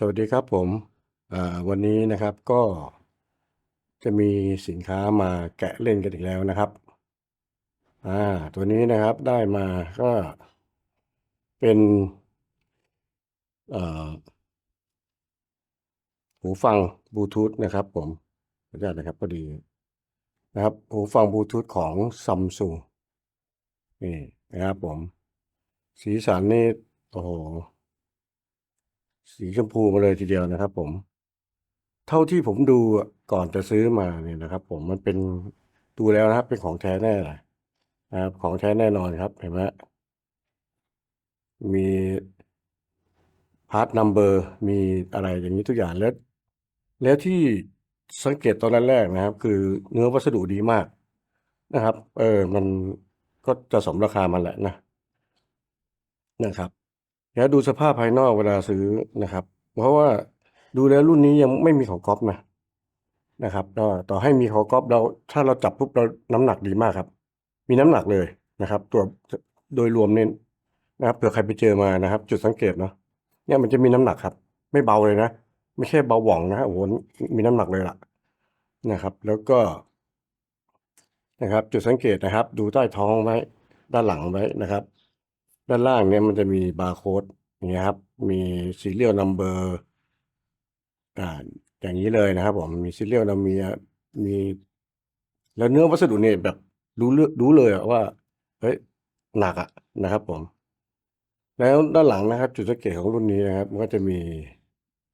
สวัสดีครับผมวันนี้นะครับก็จะมีสินค้ามาแกะเล่นกันอีกแล้วนะครับอ่าตัวนี้นะครับได้มาก็เป็นหูฟังบลูทูธนะครับผมขออนุญาตนะครับพอดีนะครับหูฟังบลูทูธของซัมซุงนี่นะครับผม สีสันนี่โอ้โห สีชมพูมาเลยทีเดียวนะครับ ผม เท่าที่ผมดูก่อนจะซื้อมาเนี่ยนะครับ ผมมันเป็นดูแล้วนะครับ เป็นของแท้แน่เลยนะครับของแท้แน่นอนครับ เห็นไหมมีพาร์ทนัมเบอร์มีอะไรอย่างนี้ทุกอย่างแล้ว แล้วที่สังเกตตอนแรกๆนะครับ คือเนื้อวัสดุดีมากนะครับ เออ มันก็จะสมราคามันแหละนะนะครับ แล้วดูสภาพภายนอกเวลาซื้อนะครับ เพราะว่าดูแล้วรุ่นนี้ยังไม่มีของก๊อปนะนะครับก็ต่อให้มีของก๊อปเราถ้าเราจับปุ๊บเราน้ำหนักดีมากครับ มีน้ำหนักเลยนะครับ ตัวโดยรวมเนี่ยนะครับเผื่อใครไปเจอมานะครับ จุดสังเกตเนาะเนี่ยมันจะมีน้ำหนักครับ ไม่เบาเลยนะไม่ใช่เบาหว่องนะโอ้โหมีน้ำหนักเลยล่ะนะครับ แล้วก็ นะครับ จุดสังเกตนะครับ ดูใต้ท้องไว้ด้านหลังไว้นะครับ ด้านล่างเนี่ยมันจะมีบาร์โค้ดอย่างเงี้ยครับ มี serial number อ่าอย่างนี้เลยนะครับผมมี serial number มี แล้วเนื้อวัสดุเนี่ยแบบรู้เลือกรู้เลยอะว่าเฮ้ยหนักอะนะครับผม แล้วด้านหลังนะครับ จุดสังเกตของรุ่นนี้นะครับ มันก็จะมี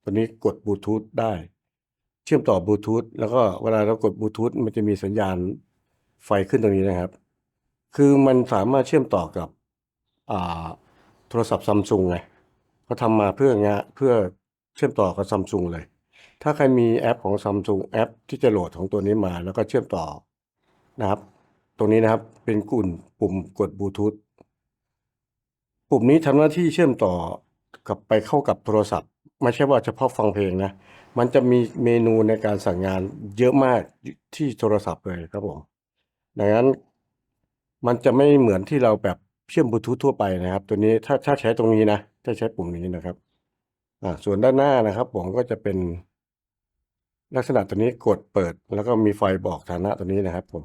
ตัวนี้กดบลูทูธได้ เชื่อมต่อบลูทูธแล้วก็เวลาเรากดบลูทูธมันจะมีสัญญาณไฟขึ้นตรงนี้นะครับ คือมันสามารถเชื่อมต่อกับ โทรศัพท์ซัมซุงไงเขาทำมาเพื่องานเพื่อเชื่อมต่อกับซัมซุงเลย ถ้าใครมีแอปของซัมซุงแอปที่จะโหลดของตัวนี้มาแล้วก็เชื่อมต่อนะครับ ตรงนี้นะครับเป็นกุ่นปุ่มกดบลูทูธปุ่มนี้ทำหน้าที่เชื่อมต่อกับไปเข้ากับโทรศัพท์ ไม่ใช่ว่าเฉพาะฟังเพลงนะ มันจะมีเมนูในการสั่งงานเยอะมากที่โทรศัพท์เลยครับผม ดังนั้นมันจะไม่เหมือนที่เราแบบ เชื่อมบลูทูธทั่วไปนะครับ ตัวนี้ถ้าถ้าใช้ตรงนี้นะถ้าใช้ปุ่มนี้นะครับอ่าส่วนด้านหน้านะครับ ผมก็จะเป็นลักษณะตัวนี้กดเปิด แล้วก็มีไฟบอกฐานะตัวนี้นะครับ ผม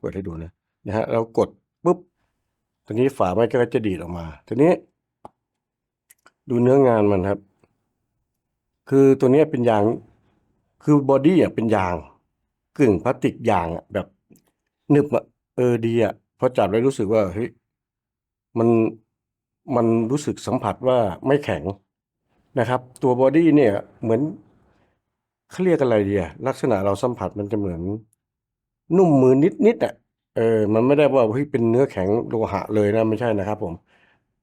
เปิดให้ดูนะนะฮะเรากดปุ๊บตัวนี้ฝาไม่ก็จะดีดออกมาทีนี้ ดูเนื้องานมันครับ คือตัวนี้เป็นยางคือบอดี้อะเป็นยาง กึ่งพลาสติกยางอะแบบหนึบอะเออดีอะพอจับแล้วรู้สึกว่าเฮ้ย มันมันรู้สึกสัมผัสว่าไม่แข็งนะครับ ตัวบอดี้เนี่ยเหมือนเขาเรียกอะไรดีอะลักษณะเราสัมผัสมันจะเหมือน นุ่มมือนิดนิดอะเออ มันไม่ได้ว่าเฮ้ยเป็นเนื้อแข็งโลหะเลยนะไม่ใช่นะครับ ผม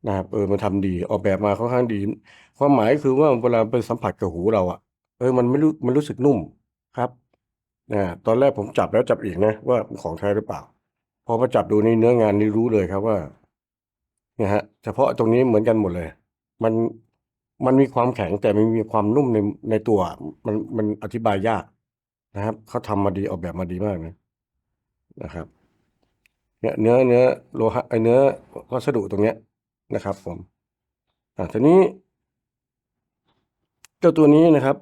นะครับเออมันทำดีออกแบบมาค่อนข้างดี ความหมายคือว่าเวลาไปสัมผัสกับหูเราอะเออมันไม่รู้มันรู้สึกนุ่มครับนะตอนแรกผมจับแล้วจับอีกนะว่าของแท้หรือเปล่า พอมาจับดูในเนื้องานนี่รู้เลยครับว่า นี่ยฮะเฉพาะตรงนี้เหมือนกันหมดเลย มันมันมีความแข็งแต่มันมีความนุ่มในในตัวมันมันอธิบายยากนะครับเขาทำมาดีออกแบบมาดีมากนะนะครับ เนี่ยเนื้อเนื้อโลหะไอเนื้อวัสดุตรงเนี้ยนะครับ ผมอ่าทีนี้ เจ้าตัวนี้นะครับ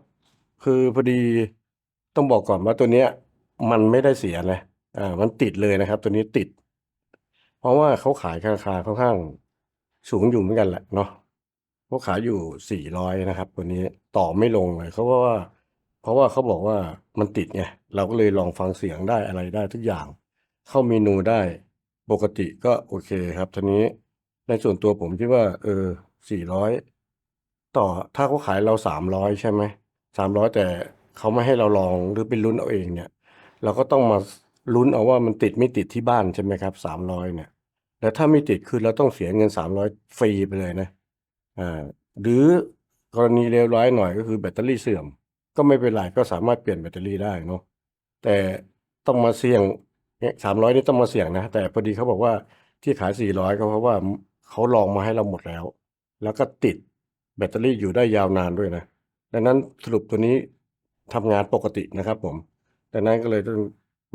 คือพอดีต้องบอกก่อนว่าตัวเนี้ย มันไม่ได้เสียนะอ่ามันติดเลยนะครับ ตัวนี้ติด เพราะว่าเขาขายราคาค่อนข้าง สูงอยู่เหมือนกันแหละเนาะเขาขายอยู่สี่ร้อยนะครับตัวนี้ต่อไม่ลงเลยเขาว่า เพราะว่าเขาบอกว่ามันติดไงเราก็เลยลองฟังเสียงได้อะไรได้ทุกอย่าง เข้าเมนูได้ปกติก็โอเคครับทีนี้ในส่วนตัวผมคิดว่า เออสี่ร้อยต่อถ้าเขาขายเราสามร้อยใช่ไหมสามร้อยแต่เขาไม่ให้เราลองหรือเป็นลุ้นเอาเองเนี่ย เราก็ต้องมาลุ้นเอาว่ามันติดไม่ติดที่บ้านใช่ไหมครับสามร้อยเนี่ย แต่ถ้าไม่ติดคือเราต้องเสียเงินสามร้อยฟรีไปเลยนะอ่าหรือกรณีเลวร้ายหน่อยก็คือแบตเตอรี่เสื่อม ก็ไม่เป็นไรก็สามารถเปลี่ยนแบตเตอรี่ได้เนาะแต่ต้องมาเสี่ยงสามร้อยนี่ต้องมาเสี่ยงนะ แต่พอดีเขาบอกว่าที่ขายสี่ร้อยก็เพราะว่าเขาลองมาให้เราหมดแล้ว แล้วก็ติดแบตเตอรี่อยู่ได้ยาวนานด้วยนะดังนั้นสรุปตัวนี้ทำงานปกตินะครับผมดังนั้นก็เลย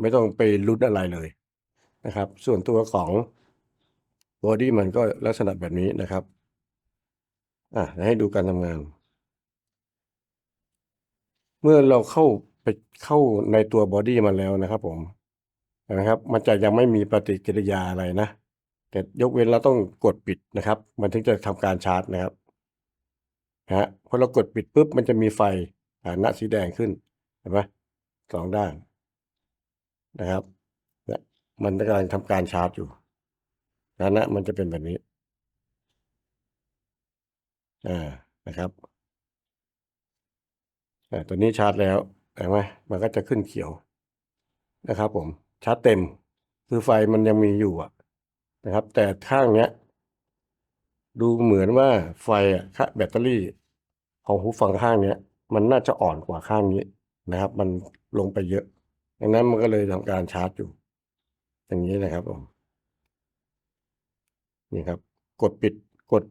ไม่ต้องไปลุ้นอะไรเลยนะครับ ส่วนตัวของ บอดี้มันก็ลักษณะแบบนี้นะครับอะให้ดูการทำงาน เมื่อเราเข้าไปเข้าในตัวบอดี้มันแล้วนะครับ ผมเห็นะครับ มันจะยังไม่มีปฏิกิริยาอะไรนะแต่ยกเว้นเราต้องกดปิดนะครับ มันถึงจะทำการชาร์จนะครับนะฮะพอเรากดปิดปุ๊บมันจะมีไฟฐานะสีแดงขึ้นเห็นไหมสองด้านนะครับเนี่ยมันกำลังทำการชาร์จอยู่ ฐานะมันจะเป็นแบบนี้ อ่า นะครับ อ่า ตัวนี้ชาร์จแล้วเห็นไหมมันก็จะขึ้นเขียวนะครับ ผม ชาร์จเต็ม คือไฟมันยังมีอยู่อะนะครับ แต่ข้างเนี้ย ดูเหมือนว่าไฟอะค่าแบตเตอรี่ ของหูฟังข้างเนี้ย มันน่าจะอ่อนกว่าข้างนี้นะครับ มันลงไปเยอะดังนั้นมันก็เลยทำการชาร์จอยู่ อย่างนี้นะครับผม นี่ครับ กดปิดกด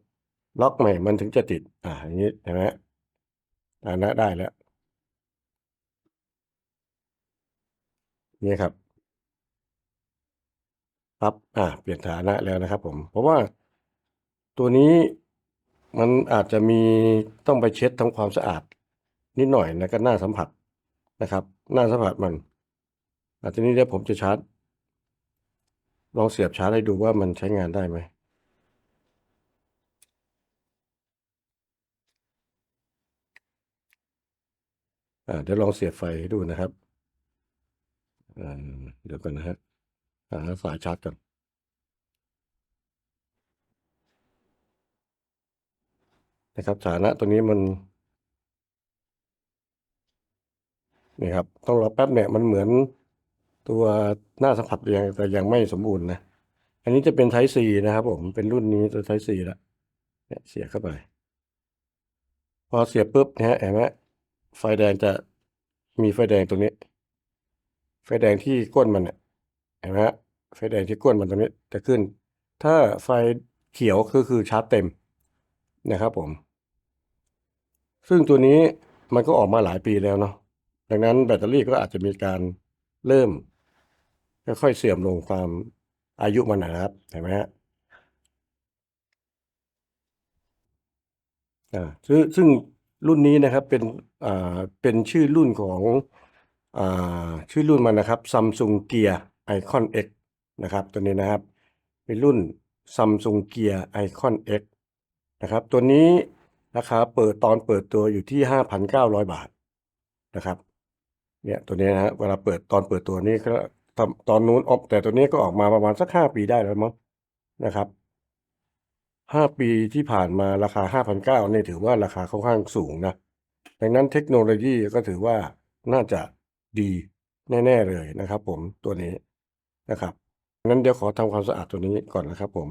ล็อกใหม่มันถึงจะติด อ่าอย่างนี้เห็นไหมฐานะได้แล้วนี่ครับปั๊บอ่า เปลี่ยนฐานะแล้วนะครับ ผม เพราะว่าตัวนี้มันอาจจะมีต้องไปเช็ดทำความสะอาด นิดหน่อยนะก็หน้าสัมผัสนะครับ หน้าสัมผัสมันอาทีนี้เดี๋ยวผมจะชาร์จลองเสียบชาร์จให้ดูว่ามันใช้งานได้ไหม เดี๋ยวลองเสียบไฟให้ดูนะครับเดี๋ยวก่อนนะฮะหาสายชาร์จก่อนนะครับฐานะตัวนี้มันนี่ครับต้องรอแป๊บเนี่ยมันเหมือนตัวหน้าสัมผัสยังแต่ยังไม่สมบูรณ์นะ อันนี้จะเป็นไทซีนะครับผมเป็นรุ่นนี้ตัวไทซีแล้วเนี่ยเสียบเข้าไป พอเสียบปุ๊บนะฮะเห็นไหม ไฟแดงจะมีไฟแดงตรงนี้ ไฟแดงที่ก้นมันเนี่ยเห็นไหมฮะไฟแดงที่ก้นมันตรงนี้จะขึ้น ถ้าไฟเขียวคือคือชาร์จเต็มนะครับผม ซึ่งตัวนี้มันก็ออกมาหลายปีแล้วเนาะดังนั้นแบตเตอรี่ก็อาจจะมีการเริ่มค่อยๆเสื่อมลงตามอายุมันนะครับเห็นไหมฮะอ่าซึ่ง รุ่นนี้นะครับเป็นอ่าเป็นชื่อรุ่นของอ่าชื่อรุ่นมันนะครับ Samsung Gear Icon X นะครับ ตัวนี้นะครับ เป็นรุ่น Samsung Gear Icon X นะครับ ตัวนี้ราคาเปิดตอนเปิดตัวอยู่ที่ 5,900 บาทนะครับเนี่ยตัวนี้นะฮะเวลาเปิดตอนเปิดตัวนี้ก็ตอนตอนนู้นออกแต่ตัวนี้ก็ออกมาประมาณสักห้าปีได้แล้วมั้งนะครับ ห้าปีที่ผ่านมาราคาห้าพันเก้าเนี่ยถือว่าราคาค่อนข้างสูงนะดังนั้นเทคโนโลยีก็ถือว่าน่าจะดีแน่ ๆ เลยนะครับผมตัวนี้นะครับงั้นเดี๋ยวขอทำความสะอาดตัวนี้ก่อนนะครับผม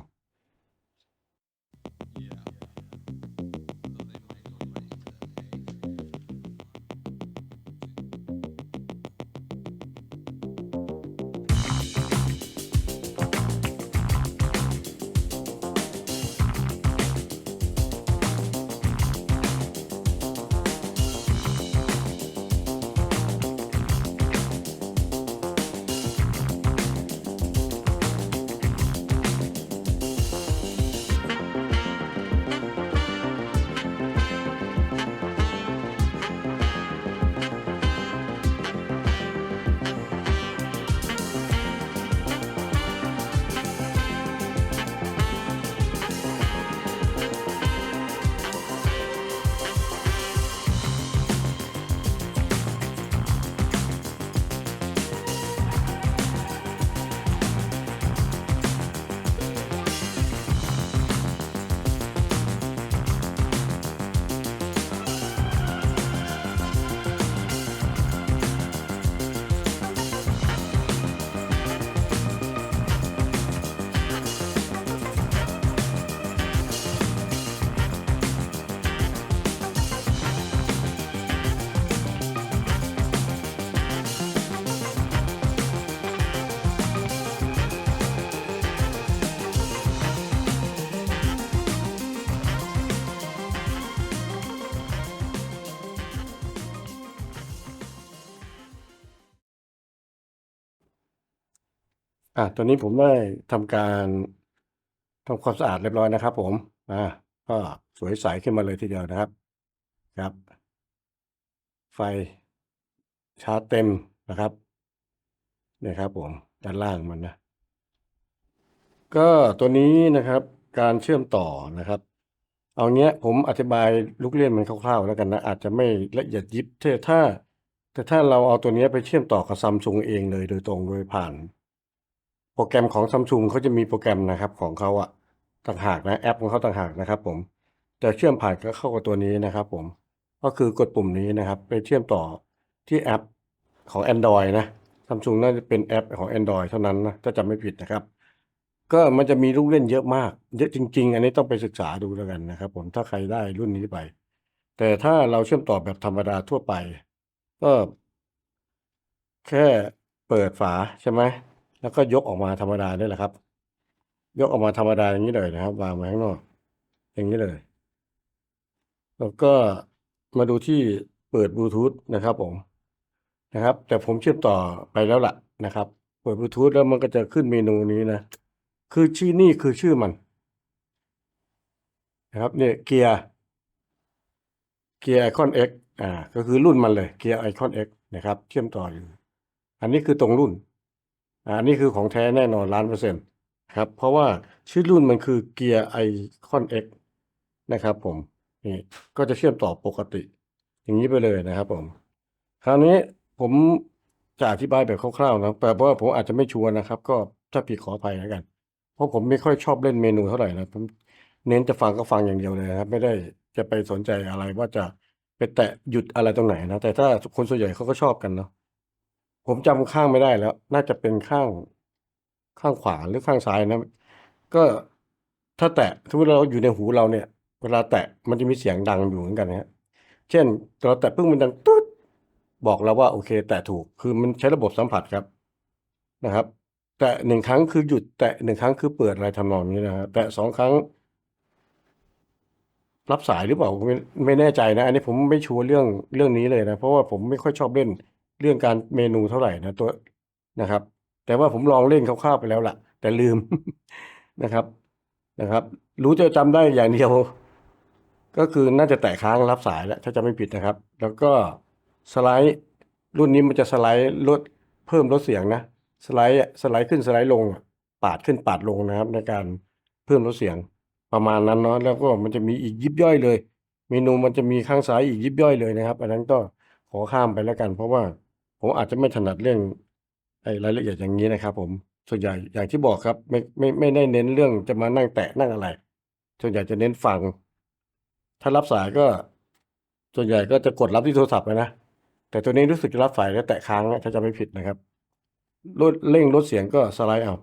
อะตัวนี้ผมได้ทำการทำความสะอาดเรียบร้อยนะครับผม อ่า ก็สวยใสขึ้นมาเลยทีเดียวนะครับ ครับ ไฟชาร์จเต็มนะครับเนี่ยครับผม ด้านล่างมันนะ ก็ตัวนี้นะครับ การเชื่อมต่อนะครับ เอาเงี้ยผมอธิบายลูกเล่นมันคร่าวๆแล้วกันนะ อาจจะไม่ละเอียดยิบแต่ถ้า แต่ถ้าเราเอาตัวเนี้ยไปเชื่อมต่อกับซัมซุงเองเลยโดยตรงโดยผ่าน โปรแกรมของซัมซุงเขาจะมีโปรแกรมนะครับของเขาอะต่างหากนะแอปของเขาต่างหากนะครับผมจะเชื่อมผ่านก็เข้ากับตัวนี้นะครับผมก็คือกดปุ่มนี้นะครับ ไปเชื่อมต่อที่แอปของ Android นะซัมซุงน่าจะเป็นแอปของ Android เท่านั้นนะถ้าจำไม่ผิดนะครับ ก็มันจะมีลูกเล่นเยอะมาก เยอะจริง ๆ อันนี้ต้องไปศึกษาดูแล้วกันนะครับ ผมถ้าใครได้รุ่นนี้ไป แต่ถ้าเราเชื่อมต่อแบบธรรมดาทั่วไป ก็ แค่เปิดฝาใช่ไหม แล้วก็ยกออกมาธรรมดาได้แหละครับ ยกออกมาธรรมดาอย่างนี้เลยนะครับ วางไว้ข้างนอก อย่างนี้เลย แล้วก็มาดูที่เปิดบลูทูธนะครับผมนะครับ แต่ผมเชื่อมต่อไปแล้วล่ะนะครับ เปิดบลูทูธแล้วมันก็จะขึ้นเมนูนี้นะ คือชื่อนี่คือชื่อมัน นะครับ เนี่ยเกียร์เกียร์ไอคอน X อ่า ก็คือรุ่นมันเลยเกียร์ไอคอน X นะครับ เชื่อมต่ออยู่ อันนี้คือตรงรุ่น อันนี้คือของแท้แน่นอนล้านเปอร์เซ็นต์ครับเพราะว่าชื่อรุ่นมันคือเกียร์ไอคอน X นะครับผมนี่ก็จะเชื่อมต่อปกติ อย่างนี้ไปเลยนะครับผม คราวนี้ผมจะอธิบายแบบคร่าวๆนะแต่ว่าผมอาจจะไม่ชัวร์นะครับ ก็ถ้าผิดขออภัยแล้วกัน เพราะผมไม่ค่อยชอบเล่นเมนูเท่าไหร่นะผมเน้นจะฟังก็ฟังอย่างเดียวเลยนะครับ ไม่ได้จะไปสนใจอะไรว่าจะไปแตะหยุดอะไรตรงไหนนะแต่ถ้าคนส่วนใหญ่เขาก็ชอบกันเนาะ ผมจำข้างไม่ได้แล้ว น่าจะเป็นข้างข้างขวาหรือข้างซ้ายนะ ก็ถ้าแตะสมมติเราอยู่ในหูเราเนี่ย เวลาแตะมันจะมีเสียงดังอยู่เหมือนกันนะฮะเช่นเราแตะปึ้งมันดังตุ๊ดบอกเราว่าโอเค แตะถูกคือมันใช้ระบบสัมผัสครับนะครับ แตะหนึ่งครั้งคือหยุด แตะหนึ่งครั้งคือเปิดอะไรทำนองนี้นะฮะแตะสองครั้ง รับสายหรือเปล่าไม่ไม่แน่ใจนะ อันนี้ผมไม่ชัวร์เรื่องเรื่องนี้เลยนะ เพราะว่าผมไม่ค่อยชอบเล่น เรื่องการเมนูเท่าไหร่นะตัวนะครับ แต่ว่าผมลองเล่นคร่าวๆไปแล้วล่ะ แต่ลืมนะครับนะครับ รู้จะจำได้อย่างเดียว ก็คือน่าจะแตะค้างรับสายแล้วถ้าจะไม่ผิดนะครับ แล้วก็สไลด์รุ่นนี้มันจะสไลด์ลดเพิ่มลดเสียงนะสไลด์สไลด์ขึ้นสไลด์ลง ปาดขึ้นปาดลงนะครับ ในการเพิ่มลดเสียงประมาณนั้นเนาะแล้วก็มันจะมีอีกยิบย่อยเลย เมนูมันจะมีข้างซ้ายอีกยิบย่อยเลยนะครับ อันนั้นก็ขอข้ามไปแล้วกันเพราะว่า ผมอาจจะไม่ถนัดเรื่องไอ้รายละเอียดอย่างนี้นะครับ ผมส่วนใหญ่อย่างที่บอกครับ ไม่ไม่ไม่ได้เน้นเรื่องจะมานั่งแตะนั่งอะไร ส่วนใหญ่จะเน้นฟัง ถ้ารับสายก็ ส่วนใหญ่ก็จะกดรับที่โทรศัพท์เลยนะ แต่ตัวนี้รู้สึกจะรับสายแล้วแตะค้างนะถ้าจะไม่ผิดนะครับลดเร่งลดเสียงก็สไลด์เอา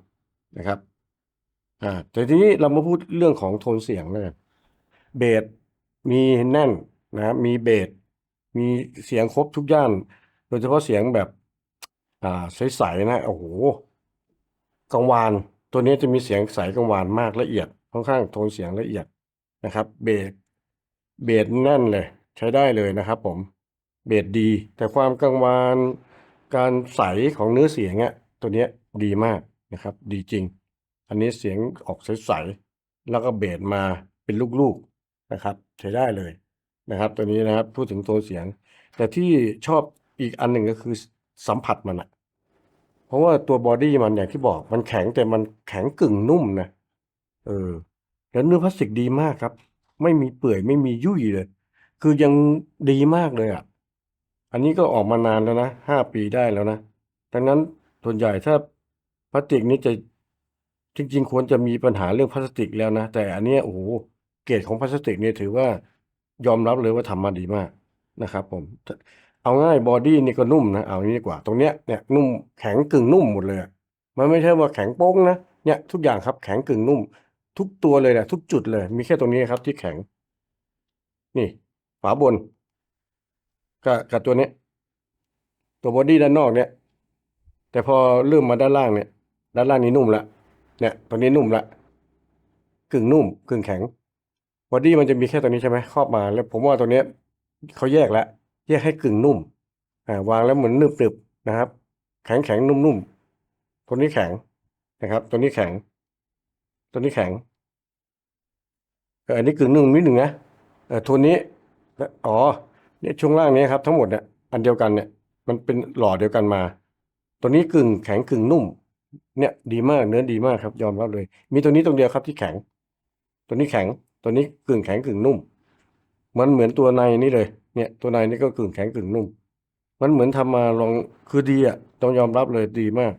นะครับ อ่า แต่ทีนี้เรามาพูดเรื่องของโทนเสียงแล้วกันเบสมีแน่นนะ มีเบสมีเสียงครบทุกย่าน โดยเฉพาะเสียงแบบ อ่าใสๆนะโอ้โหกังวานตัวนี้จะมีเสียงใสกังวานมากละเอียดค่อนข้างโทนเสียงละเอียดนะครับเบสเบสแน่นเลย ใช้ได้เลยนะครับ ผมเบสดี แต่ความกังวานการใสของเนื้อเสียงอะตัวนี้ดีมากนะครับ ดีจริง อันนี้เสียงออกใสๆแล้วก็เบสมาเป็นลูกๆนะครับ ใช้ได้เลยนะครับ ตัวนี้นะครับพูดถึงโทนเสียง แต่ที่ชอบ อีกอันหนึ่งก็คือสัมผัสมันอะเพราะว่าตัวบอดี้มันอย่างที่บอกมันแข็งแต่มันแข็งกึ่งนุ่มนะเออ แล้วเนื้อพลาสติกดีมากครับ ไม่มีเปื่อยไม่มียุ่ยเลย คือยังดีมากเลยอะ อันนี้ก็ออกมานานแล้วนะห้าปีได้แล้วนะดังนั้นส่วนใหญ่ถ้าพลาสติกนี้จะจริง ๆ ควรจะมีปัญหาเรื่องพลาสติกแล้วนะ แต่อันนี้โอ้โหเกรดของพลาสติกเนี่ยถือว่ายอมรับเลยว่าทำมาดีมากนะครับผม เอาง่ายบอดี้นี่ก็นุ่มนะเอางี้ดีกว่าตรงเนี้ยเนี่ยนุ่มแข็งกึ่งนุ่มหมดเลยมันไม่ใช่ว่าแข็งโป้งนะเนี่ยทุกอย่างครับแข็งกึ่งนุ่ม ทุกตัวเลยนะทุกจุดเลย มีแค่ตรงนี้ครับที่แข็ง นี่ฝาบนกับกับตัวเนี้ยตัวบอดี้ด้านนอกเนี่ย แต่พอเริ่มมาด้านล่างเนี่ย ด้านล่างนี้นุ่มละเนี่ยตัวนี้นุ่มละกึ่งนุ่ม กึ่งแข็งบอดี้มันจะมีแค่ตัวนี้ใช่ไหมครอบมาแล้วผมว่าตัวเนี้ยเขาแยกแล้ว แยกให้กึ่งนุ่มวางแล้วเหมือนนึบนึบๆนะครับ แข็งแข็งนุ่มนุ่มตัวนี้แข็งนะครับ ตัวนี้แข็ง ตัวนี้แข็งอันนี้กึ่งนุ่มนิดหนึ่งนะเออตัวนี้อ๋อเนี่ยช่วงล่างนี้ครับ ทั้งหมดเนี่ยอันเดียวกันเนี่ยมันเป็นหล่อเดียวกันมา ตัวนี้กึ่งแข็งกึ่งนุ่ม เนี่ยดีมากเนื้อดีมากครับ ยอมรับเลย มีตัวนี้ตรงเดียวครับที่แข็ง ตัวนี้แข็ง ตัวนี้กึ่งแข็งกึ่งนุ่ม มันเหมือนตัวในนี่เลย เนี่ยตัวในนี่ก็กึ่งแข็งกึ่งนุ่ม มันเหมือนทำมาลองคือดีอะต้องยอมรับเลยดีมาก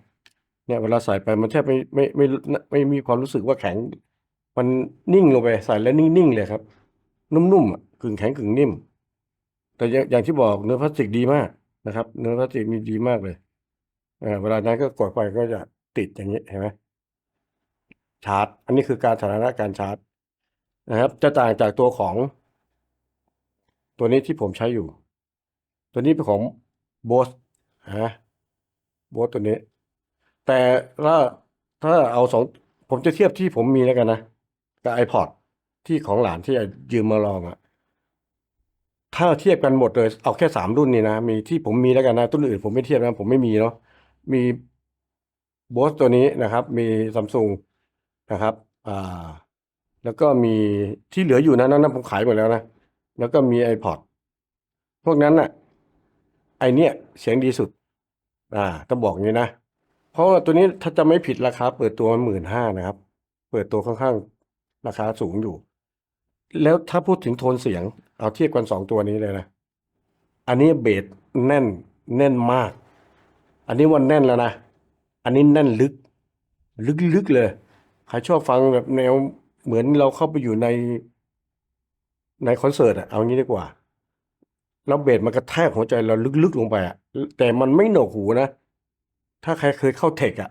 เนี่ยเวลาใส่ไปมันแทบไม่ไม่ไม่ไม่ไม่มีความรู้สึกว่าแข็ง มันนิ่งลงไปใส่แล้วนิ่งๆเลยครับ นุ่มๆอะกึ่งแข็งกึ่งนิ่ม แต่อย่างที่บอกเนื้อพลาสติกดีมากนะครับ เนื้อพลาสติกมีดีมากเลยอ่าเวลานั้นก็กดไปก็จะติดอย่างนี้เห็นไหมชาร์จ อันนี้คือการสถานะการชาร์จนะครับ จะต่างจากตัวของ ตัวนี้ที่ผมใช้อยู่ ตัวนี้เป็นของโบสฮะโบสตัวนี้ แต่ถ้าถ้าเอาสองผมจะเทียบที่ผมมีแล้วกันนะกับ iPod ที่ของหลานที่ยืมมาลองอะถ้าเทียบกันหมดเลยเอาแค่สามรุ่นนี้นะมีที่ผมมีแล้วกันนะรุ่นอื่นผมไม่เทียบนะผมไม่มีเนาะมีโบสตัวนี้นะครับ มีซัมซุงนะครับ อ่า แล้วก็มีที่เหลืออยู่นะนั้นผมขายหมดแล้วนะ แล้วก็มี iPod พวกนั้นน่ะไอเนี้ยเสียงดีสุด อ่าต้องบอกอย่างนี้นะ เพราะว่าตัวนี้ถ้าจะไม่ผิดราคาเปิดตัวหมื่นห้านะครับ เปิดตัวค่อนข้างราคาสูงอยู่ แล้วถ้าพูดถึงโทนเสียง เอาเทียบกันสองตัวนี้เลยนะ อันนี้เบสแน่นแน่นมาก อันนี้วันแน่นแล้วนะ อันนี้แน่นลึก ลึกๆเลย ใครชอบฟังแบบแนวเหมือนเราเข้าไปอยู่ใน ในคอนเสิร์ตอะเอางี้ดีกว่า แล้วเบสมันกระแทกหัวใจเราลึกๆลงไปอะแต่มันไม่หนวกหูนะ ถ้าใครเคยเข้าเทคอะ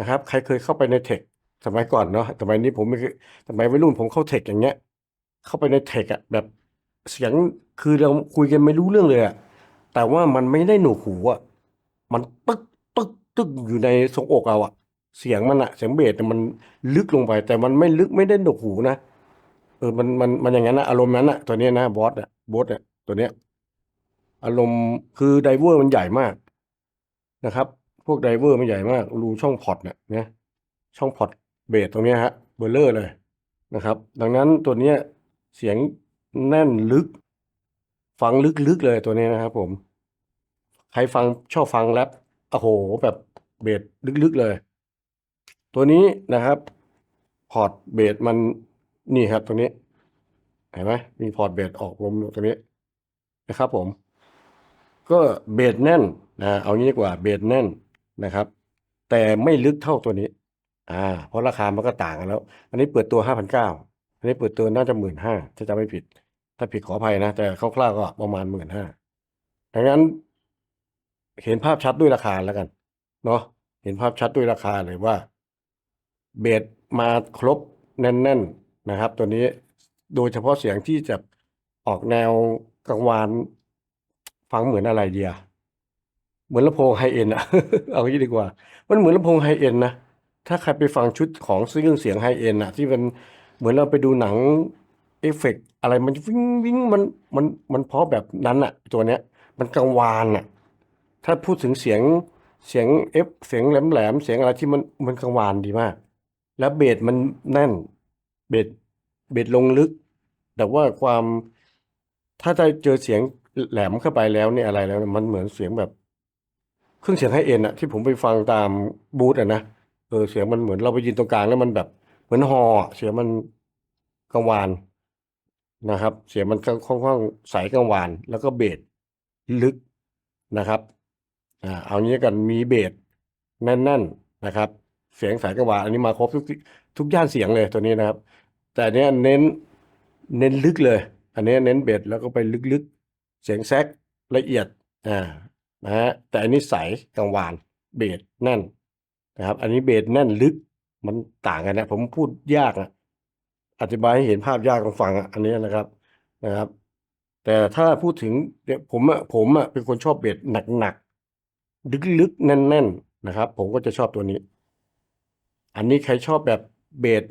นะครับ ใครเคยเข้าไปในเทคสมัยก่อนเนาะสมัยนี้ผมไม่เคยสมัยวัยรุ่นผมเข้าเทคอย่างเงี้ย เข้าไปในเทคอะแบบเสียงคือเราคุยกันไม่รู้เรื่องเลยอะแต่ว่ามันไม่ได้หนวกหูอะมันตึกตึกตึกอยู่ในทรงอกเราอะเสียงมันอะเสียงเบสมันลึกลงไป แต่มันไม่ลึกไม่ได้หนวกหูนะ ออมันมันมันอย่างนั้นนะอารมณ์นั้นอะตัวเนี้ยนะบอสอะบอสอะตัวเนี้ย อารมณ์คือไดเวอร์มันใหญ่มากนะครับ พวกไดเวอร์มันใหญ่มากรูช่องพอร์ตเนี่ยนะช่องพอร์ตเบสตรงเนี้ยฮะเบอร์เลอร์เลยนะครับ ดังนั้นตัวเนี้ยเสียงแน่นลึก ฟังลึกๆเลยตัวนี้นะครับ ผม ใครฟังชอบฟังแรปโอ้โห แบบเบสลึกๆเลย ตัวนี้นะครับพอร์ตเบสมัน นี่ครับตรงนี้ เห็นไหมมีพอร์ตเบสออกลมตรงนี้นะครับผม ก็เบสแน่นนะเอางี้ดีกว่าเบสแน่นนะครับ แต่ไม่ลึกเท่าตัวนี้ อ่า เพราะราคามันก็ต่างกันแล้ว อันนี้เปิดตัวห้าพันเก้าอันนี้เปิดตัวน่าจะหมื่นห้าถ้าจำไม่ผิด ถ้าผิดขออภัยนะ แต่คร่าวๆก็ประมาณหมื่นห้าดังนั้น เห็นภาพชัดด้วยราคาแล้วกัน เนาะเห็นภาพชัดด้วยราคาเลยว่า เบสมาครบแน่นๆ นะครับ ตัวนี้โดยเฉพาะเสียงที่จะออกแนวกังวานฟังเหมือนอะไรเดียเหมือนลำโพงไฮเอ็นอะเอางี้ดีกว่า มันเหมือนลำโพงไฮเอ็นนะถ้าใครไปฟังชุดของเครื่องเสียงไฮเอ็นอะที่มันเหมือนเราไปดูหนังเอฟเฟกต์อะไรมันวิ่งวิ่งมันมันมันเพราะแบบนั้นอะตัวเนี้ย มันกังวานอะถ้าพูดถึงเสียงเสียงเอฟเสียงแหลมแหลมเสียงอะไรที่มันมันกังวานดีมาก แล้วเบสมันแน่น เบสเบสลงลึก แต่ว่าความถ้าได้เจอเสียงแหลมเข้าไปแล้วเนี่ยอะไรแล้ว มันเหมือนเสียงแบบเครื่องเสียงไฮเอ็นอะที่ผมไปฟังตามบูธอะนะเออเสียงมันเหมือนเราไปยืนตรงกลางแล้วมันแบบเหมือนฮออเสียงมันกังวานนะครับ เสียงมันค่อนข้างใสกังวาน แล้วก็เบสลึกนะครับอ่าเอางี้กันมีเบสแน่นๆนะครับ เสียงสายกังวานอันนี้มาครบทุกทุกย่านเสียงเลยตัวนี้นะครับ แต่อันเนี้ยเน้นเน้นลึกเลย อันเนี้ยเน้นเบสแล้วก็ไปลึกๆ เสียงแซกละเอียดอ่านะฮะแต่อันนี้ใสกังวานเบสแน่นนะครับ อันนี้เบสแน่นลึกมันต่างกันนะผมพูดยากอะอธิบายให้เห็นภาพยากต้องฟังอะอันนี้นะครับนะครับ แต่ถ้าพูดถึงเนี่ยผมอะผมอะเป็นคนชอบเบสหนักๆลึกๆแน่น ๆนะครับ ผมก็จะชอบตัวนี้ อันนี้ใครชอบแบบเบส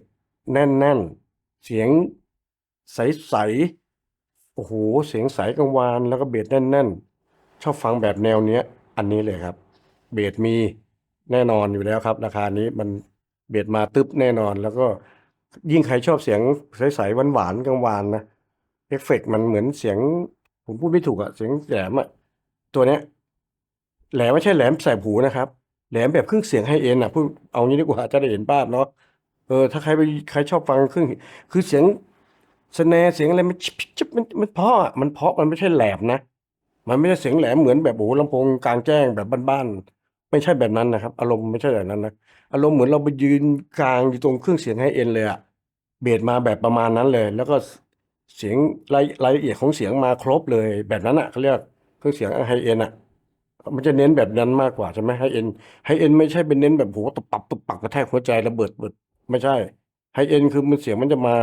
แน่น ๆ เสียงใสๆ โอ้โห เสียงใสกังวานแล้วก็เบสแน่นๆ ชอบฟังแบบแนวเนี้ย อันนี้เลยครับ เบสมีแน่นอนอยู่แล้วครับ ราคานี้มันเบสมาตึ๊บแน่นอน แล้วก็ยิ่งใครชอบเสียงใสๆหวานๆกังวานนะเอฟเฟกต์มันเหมือนเสียง ผมพูดไม่ถูกอะเสียงแหลมอะตัวเนี้ยแหลมไม่ใช่แหลมแสบหูนะครับ แหลมแบบเครื่องเสียงไฮเอ็นอะพูดเอางี้ดีกว่าจะได้เห็นภาพเนาะ เออถ้าใครไปใครชอบฟังเครื่องคือเสียงสแนร์เสียงอะไรมันชิบชิบมันมันเพาะมันเพาะมันไม่ใช่แหลมนะ มันไม่ใช่เสียงแหลมเหมือนแบบโอ้ลำโพงกลางแจ้งแบบบ้านๆไม่ใช่แบบนั้นนะครับ อารมณ์ไม่ใช่แบบนั้นนะอารมณ์เหมือนเราไปยืนกลางอยู่ตรงเครื่องเสียงไฮเอ็นเลยอะเบสมาแบบประมาณนั้นเลย แล้วก็เสียงรายรายละเอียดของเสียงมาครบเลยแบบนั้นอะเขาเรียกเครื่องเสียงไฮเอ็นอะมันจะเน้นแบบนั้นมากกว่าใช่ไหมไฮเอ็นไฮเอ็นไม่ใช่เป็นเน้นแบบโหตบปับตบปักกระแทกหัวใจระเบิดเบิด ไม่ใช่ไฮเอ็นคือมันเสียงมันจะมา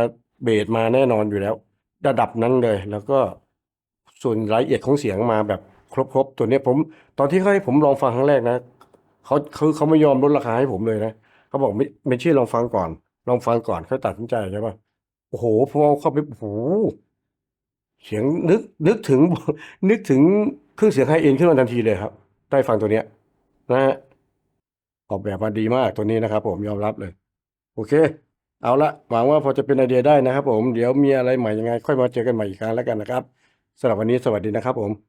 เบสมาแน่นอนอยู่แล้ว ระดับนั้นเลย แล้วก็ส่วนรายละเอียดของเสียงมาแบบครบๆ ตัวเนี้ยผม ตอนที่เขาให้ผมลองฟังครั้งแรกนะเขาเขาเขาไม่ยอมลดราคาให้ผมเลยนะเขาบอกไม่ไม่เชื่อลองฟังก่อน ลองฟังก่อนค่อยตัดสินใจใช่ปะโอ้โหพอเข้าไปโอ้โหเสียงนึกนึกถึง นึกถึงเครื่องเสียงไฮเอ็นขึ้นมาทันทีเลยครับ ได้ฟังตัวเนี้ยนะฮะออกแบบมาดีมากตัวนี้นะครับผมยอมรับเลย โอเค เอาละหวังว่าพอจะเป็นไอเดียได้นะครับผม เดี๋ยวมีอะไรใหม่ยังไง ค่อยมาเจอกันใหม่อีกครั้งแล้วกันนะครับสำหรับวันนี้สวัสดีนะครับผม